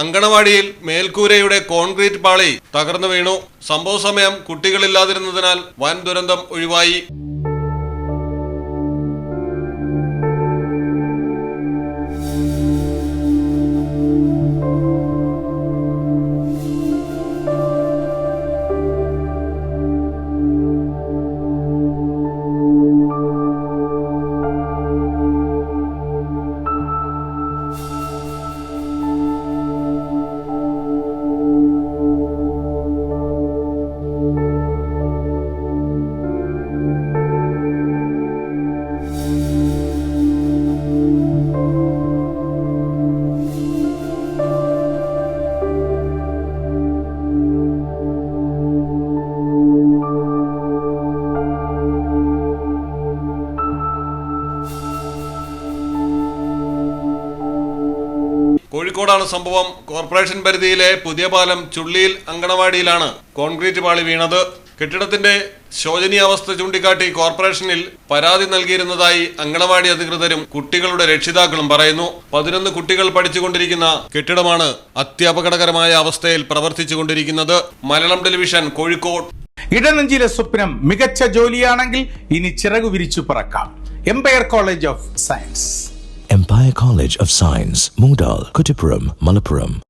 അങ്കണവാടിയിൽ മേൽക്കൂരയുടെ concrete പാളി തകർന്നു വീണു. സംഭവ സമയം കുട്ടികളില്ലാതിരുന്നതിനാൽ വൻ ദുരന്തം ഒഴിവായി. കോഴിക്കോടാണ് സംഭവം. കോർപ്പറേഷൻ പരിധിയിലെ പുതിയ പാലം ചുള്ളിയിൽ അങ്കണവാടിയിലാണ്. കോൺക്രീറ്റ് പാളി വീണത്. കെട്ടിടത്തിന്റെ ശോചനീയാവസ്ഥ ചൂണ്ടിക്കാട്ടി കോർപ്പറേഷനിൽ പരാതി നൽകിയിരുന്നതായി അങ്കണവാടി അധികൃതരും കുട്ടികളുടെ രക്ഷിതാക്കളും പറയുന്നു. പതിനൊന്ന് കുട്ടികൾ പഠിച്ചുകൊണ്ടിരിക്കുന്ന കെട്ടിടമാണ് അത്യപകടകരമായ അവസ്ഥയിൽ പ്രവർത്തിച്ചുകൊണ്ടിരിക്കുന്നത്. മലയാളം ടെലിവിഷൻ കോഴിക്കോട്. ഇടനഞ്ചിലെ സ്വപ്നം മികച്ച ജോലിയാണെങ്കിൽ ഇനി ചിറകു വിരിച്ചു പറക്കാം. Empire College of Science Empire College of Science, Moondal, Kuttipuram, Malappuram.